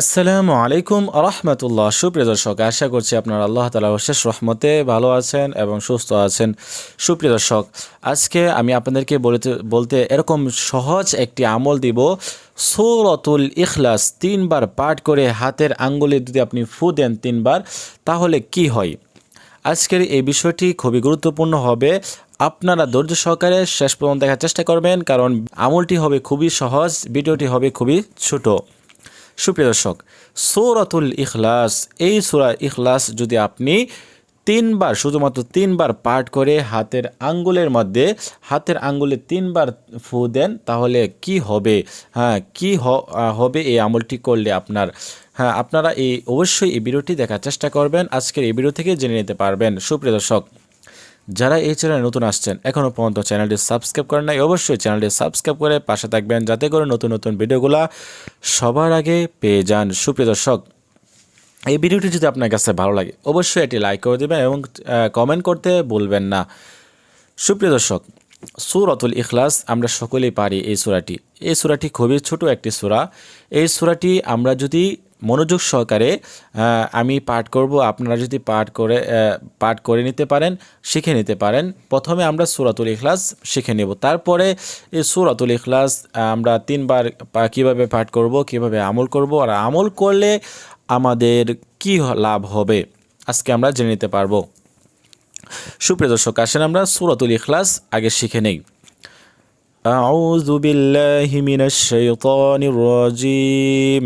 আসসালামু আলাইকুম রহমতুল্লাহ সুপ্রিয় দর্শক, আশা করছি আপনারা আল্লাহ তালা অশেষ রহমতে ভালো আছেন এবং সুস্থ আছেন। সুপ্রিয় দর্শক, আজকে আমি আপনাদেরকে বলতে বলতে এরকম সহজ একটি আমল দিব। সৌরতুল ইখলাস তিনবার পাঠ করে হাতের আঙ্গুলে যদি আপনি ফু দেন তিনবার, তাহলে কি হয়? আজকের এই বিষয়টি খুবই গুরুত্বপূর্ণ হবে। আপনারা ধৈর্য সহকারে শেষ পর্যন্ত দেখার চেষ্টা করবেন, কারণ আমলটি হবে খুবই সহজ, ভিডিওটি হবে খুবই ছোট। সুপ্রিয় দর্শক, সৌরাতুল ইখলাস, এই সুরা ইখলাস যদি আপনি তিনবার, শুধুমাত্র তিনবার পাঠ করে হাতের আঙ্গুলের মধ্যে, হাতের আঙ্গুলে তিনবার ফু দেন, তাহলে কি হবে? হ্যাঁ কি হবে এই আমলটি করলে আপনার হ্যাঁ আপনারা এই, অবশ্যই এই ভিডিওটি দেখার চেষ্টা করবেন। আজকের এই ভিডিও থেকে জেনে নিতে পারবেন। সুপ্রিয় দর্শক যারা এই চ্যানেলে নতুন আসছেন এখনও পর্যন্ত চ্যানেলটি সাবস্ক্রাইব করেন নাই, অবশ্যই চ্যানেলটি সাবস্ক্রাইব করে পাশে থাকবেন, যাতে করে নতুন নতুন ভিডিওগুলো সবার আগে পেয়ে যান। সুপ্রিয় দর্শক, এই ভিডিওটি যদি আপনার কাছে ভালো লাগে, অবশ্যই এটি লাইক করে দেবেন এবং কমেন্ট করতে বলবেন না। সুপ্রিয় দর্শক, সুরতুল ইখলাস আমরা সকলেই পারি এই সূরাটি। এই সূরাটি খুবই ছোট একটি সূরা। এই সূরাটি আমরা যদি মনোযোগ সহকারে আহ, আমি পাঠ করব আপনারা যদি পাঠ করে আহ, পাঠ করে নিতে পারেন শিখে নিতে পারেন প্রথমে আমরা সুরাতুল ইখলাস শিখে নেব তারপরে এই সুরাতুল ইখলাস আহ, আমরা তিনবার পা- কিভাবে পাঠ করব কিভাবে আমল করব আর আমল করলে আমাদের কি হ- লাভ হবে আজকে আমরা জেনে নিতে পারবো সুপ্রিয় দর্শক আসেন আমরা সুরাতুল ইখলাস আগে শিখে নেই أعوذ بالله من الشيطان الرجيم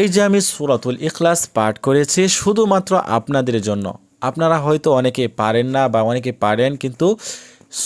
এই যে আমি সুরাতুল ইখলাস পাঠ করেছি শুধুমাত্র আপনাদের জন্য। আপনারা হয়তো অনেকে পারেন না বা অনেকে পারেন কিন্তু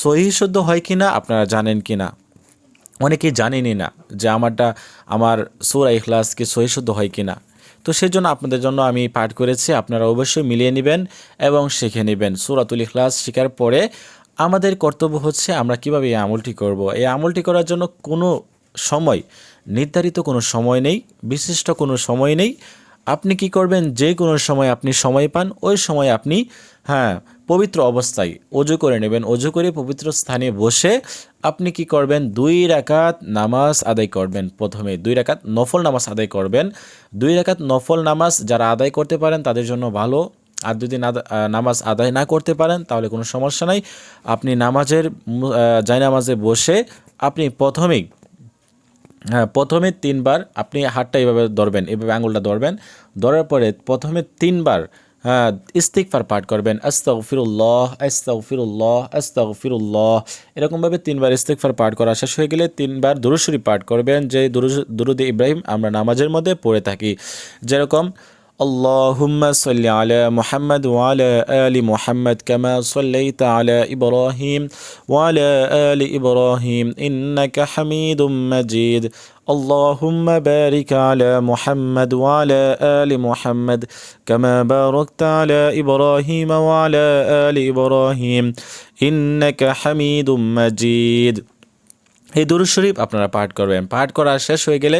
সহি শুদ্ধ হয় কি না আপনারা জানেন কি না অনেকে জানেনই না যে আমারটা, আমার সুরা ইখলাস কি সহি শুদ্ধ হয় কিনা। তো সেই জন্য আপনাদের জন্য আমি পাঠ করেছি, আপনারা অবশ্যই মিলিয়ে নেবেন এবং শিখে নেবেন। সুরাতুল ইখলাস শেখার পরে আমাদের কর্তব্য হচ্ছে আমরা কীভাবে এই আমলটি করব। এই আমলটি করার জন্য কোনো সময়, নির্ধারিত কোনো সময় নেই, বিশিষ্ট কোনো সময় নেই। আপনি কি করবেন? যে কোনো সময় আপনি সময় পান, ওই সময় আপনি হ্যাঁ পবিত্র অবস্থায় অজু করে নেবেন। অজু করে পবিত্র স্থানে বসে আপনি কি করবেন? দুই রাকাত নামাজ আদায় করবেন প্রথমে। দুই রাকাত নফল নামাজ আদায় করবেন। দুই রাকাত নফল নামাজ যারা আদায় করতে পারেন, তাদের জন্য ভালো। আর যদি নামাজ আদায় না করতে পারেন, তাহলে কোনো সমস্যা নাই। আপনি নামাজের জায় নামাজে বসে আপনি প্রথমেই হ্যাঁ প্রথমে তিনবার আপনি হাতটা এভাবে ধরবেন, এভাবে আঙুলটা ধরবেন। ধরার পরে প্রথমে তিনবার হ্যাঁ ইস্তিকফার পাঠ করবেন, আস্তাগফিরুল্লাহ আস্তাগফিরুল্লাহ আস্তাগফিরুল্লাহ। এরকমভাবে তিনবার ইস্তিকফার পাঠ করা শেষ হয়ে গেলে তিনবার দুরুশরী পাঠ করবেন যে দুরুদ ইব্রাহিম আমরা নামাজের মধ্যে পড়ে থাকি। যেরকম اللهم صل على محمد وعلى آل محمد كما صليت على إبراهيم وعلى آل إبراهيم إنك حميد مجيد اللهم بارك على محمد وعلى آل محمد كما باركت على إبراهيم وعلى آل إبراهيم إنك حميد مجيد এই দুরুদ শরীফ আপনারা পাঠ করবেন পাঠ করা শেষ হয়ে গেলে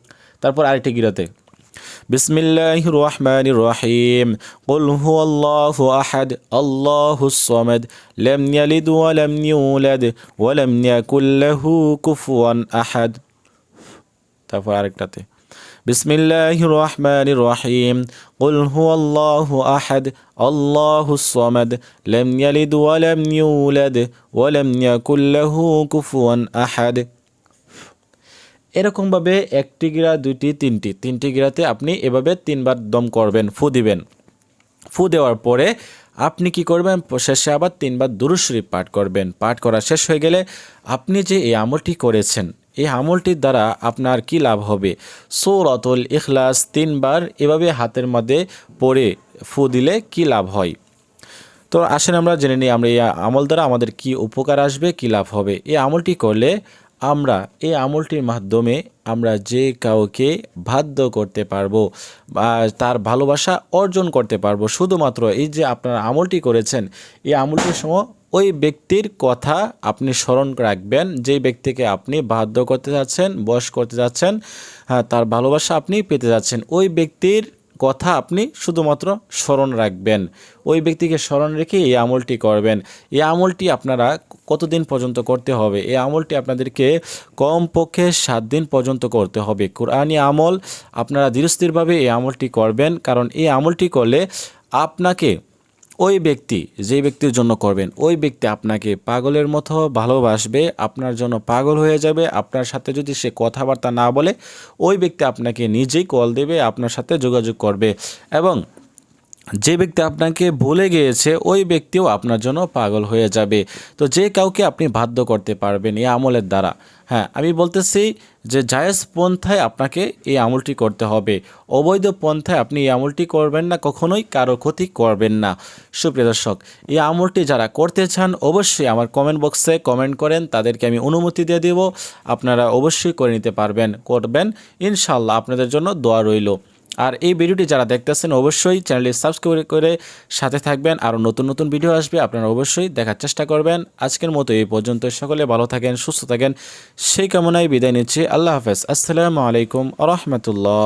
তারপর আরেকটি গিরাতে বিসমিল্লাহির রহমানির রহিম قل هو الله أحد الله الصمد لم يلد ولم يولد ولم يكن له كفوا أحد তারপর আরেকটাতে বিসমিল্লাহির রহমানির রহিম قل هو الله أحد الله الصمد لم يلد ولم يولد ولم يكن له كفوا أحد এরকমভাবে একটি গিরা, দুইটি, তিনটি। তিনটি গিরাতে আপনি এভাবে তিনবার দম করবেন, ফু দিবেন। ফু দেওয়ার পরে আপনি কি করবেন? শেষে আবার তিনবার দুরুশরীফ পাঠ করবেন। পাঠ করা শেষ হয়ে গেলে আপনি যে এই আমলটি করেছেন, এই আমলটির দ্বারা আপনার কি লাভ হবে? সৌরতুল ইখলাস তিনবার এভাবে হাতের মধ্যে পড়ে ফু দিলে কি লাভ হয়? তো আসেন আমরা জেনে নিই, আমরা এই আমল দ্বারা আমাদের কি উপকার আসবে, কি লাভ হবে? এই আমলটি করলে আমরা এই আমলটির মাধ্যমে আমরা যে কাউকে বাধ্য করতে পারব বা তার ভালোবাসা অর্জন করতে পারব, শুধুমাত্র এই যে আপনারা আমলটি করেছেন, এই আমলটির সময় ওই ব্যক্তির কথা আপনি স্মরণ রাখবেন, যেই ব্যক্তিকে আপনি বাধ্য করতে যাচ্ছেন বয়স করতে যাচ্ছেন হ্যাঁ তার ভালোবাসা আপনি পেতে যাচ্ছেন, ওই ব্যক্তির কথা আপনি শুধুমাত্র স্মরণ রাখবেন। ওই ব্যক্তিকে স্মরণ রেখে এই আমলটি করবেন। এই আমলটি আপনারা কতদিন পর্যন্ত করতে হবে? এই আমলটি আপনাদেরকে কমপক্ষে সাত দিন পর্যন্ত করতে হবে। কোরআনী আমল আপনারা ধীরস্থিরভাবে এই আমলটি করবেন। কারণ এই আমলটি করলে আপনাকে ওই ব্যক্তি, যে ব্যক্তির জন্য করবেন, ওই ব্যক্তি আপনাকে পাগলের মতো ভালোবাসবে, আপনার জন্য পাগল হয়ে যাবে, আপনার সাথে যদি সে কথাবার্তা না বলে, ওই ব্যক্তি আপনাকে নিজেই কল দেবে, আপনার সাথে যোগাযোগ করবে এবং যে ব্যক্তি আপনাকে ভুলে গিয়েছে, ওই ব্যক্তিও আপনার জন্য পাগল হয়ে যাবে। তো যে কাউকে আপনি বাধ্য করতে পারবেন এই আমলের দ্বারা হ্যাঁ আমি বলতেছি যে জায়েজ পন্থায় আপনাকে এই আমলটি করতে হবে। অবৈধ পন্থায় আপনি এই আমলটি করবেন না, কখনোই কারও ক্ষতি করবেন না। সুপ্রিয় দর্শক, এই আমলটি যারা করতে চান, অবশ্যই আমার কমেন্ট বক্সে কমেন্ট করেন, তাদেরকে আমি অনুমতি দিয়ে দেব। আপনারা অবশ্যই করে নিতে পারবেন, করবেন। ইনশাল্লাহ আপনাদের জন্য দোয়া রইল। আর এই ভিডিওটি যারা দেখতেছেন, অবশ্যই চ্যানেলটি সাবস্ক্রাইব করে সাথে থাকবেন। আরও নতুন নতুন ভিডিও আসবে, আপনারা অবশ্যই দেখার চেষ্টা করবেন। আজকের মতো এই পর্যন্ত। সকলে ভালো থাকেন, সুস্থ থাকেন। সেই কামনায় বিদায় নিচ্ছি। আল্লাহ হাফেজ। আসসালামু আলাইকুম রহমতুল্লাহ।